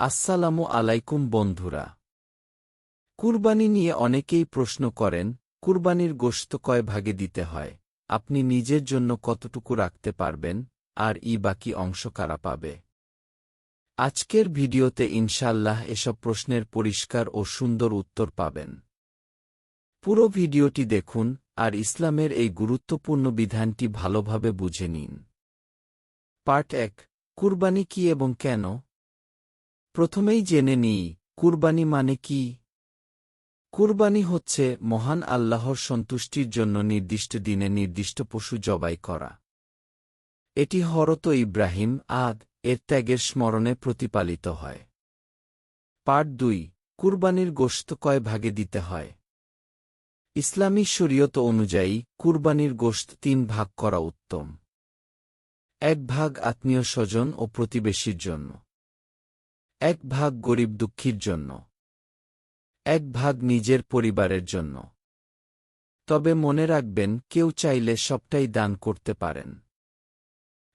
আসসালামু আলাইকুম বন্ধুরা। কুরবানি নিয়ে অনেকেই প্রশ্ন করেন, কুরবানির গোশত কয় ভাগে দিতে হয়? আপনি নিজের জন্য কতটুকু রাখতে পারবেন? আর ই বাকি অংশ কারা পাবে? আজকের ভিডিওতে ইনশাল্লাহ এসব প্রশ্নের পরিষ্কার ও সুন্দর উত্তর পাবেন। পুরো ভিডিওটি দেখুন আর ইসলামের এই গুরুত্বপূর্ণ বিধানটি ভালোভাবে বুঝে নিন। পার্ট এক, কুরবানি কি এবং কেন? প্রথমেই জেনে নিই, কুরবানি মানে কি? কুরবানি হচ্ছে মহান আল্লাহর সন্তুষ্টির জন্য নির্দিষ্ট দিনে নির্দিষ্ট পশু জবাই করা। এটি হরত ইব্রাহিম আদ এর ত্যাগের স্মরণে প্রতিপালিত হয়। পার্ট দুই, কুরবানির গোশত কয় ভাগে দিতে হয়? ইসলামী শরীয়ত অনুযায়ী, কুরবানির গোশত তিন ভাগ করা উত্তম। এক ভাগ আত্মীয় স্বজন ও প্রতিবেশীর জন্য। এক ভাগ গরিব দুঃখীর জন্য, এক ভাগ নিজের পরিবারের জন্য। তবে মনে রাখবেন, কেউ চাইলে সবটাই দান করতে পারেন।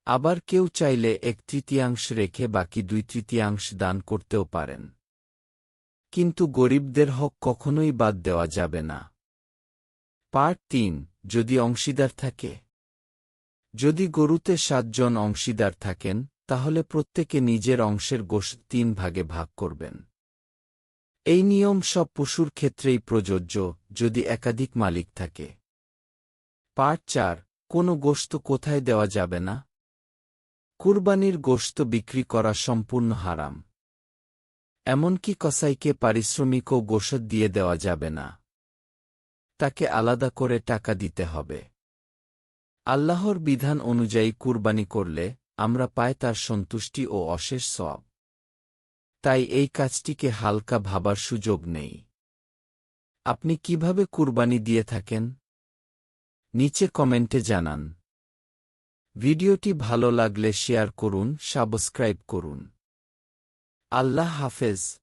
আবার কেউ চাইলে এক তৃতীয়াংশ রেখে বাকি দুই তৃতীয়াংশ দান করতেও পারেন। কিন্তু গরিবদের হক কখনোই বাদ দেওয়া যাবে না। পার্ট তিন, যদি অংশীদার থাকে। যদি গরুতে সাতজন অংশীদার থাকেন তাহলে প্রত্যেকে নিজের অংশের গোশ তিন ভাগে ভাগ করবেন। এই নিয়ম সব পশুর ক্ষেত্রেই প্রযোজ্য, যদি একাধিক মালিক থাকে। পার্ট চার, কোনো গোশত কোথায় দেওয়া যাবে না? কুরবানির গোশত বিক্রি করা সম্পূর্ণ হারাম। এমনকি কসাইকে পারিশ্রমিকও গোশত দিয়ে দেওয়া যাবে না। তাকে আলাদা করে টাকা দিতে হবে। আল্লাহর বিধান অনুযায়ী কুরবানি করলে আমরা পাই তার সন্তুষ্টি ও অশেষ সব তাই এই কাজটিকে হালকা ভাবার সুযোগ নেই। আপনি কীভাবে কুরবানি দিয়ে থাকেন? নিচে কমেন্টে জানান। ভিডিওটি ভালো লাগলে শেয়ার করুন, সাবস্ক্রাইব করুন। আল্লাহ হাফেজ।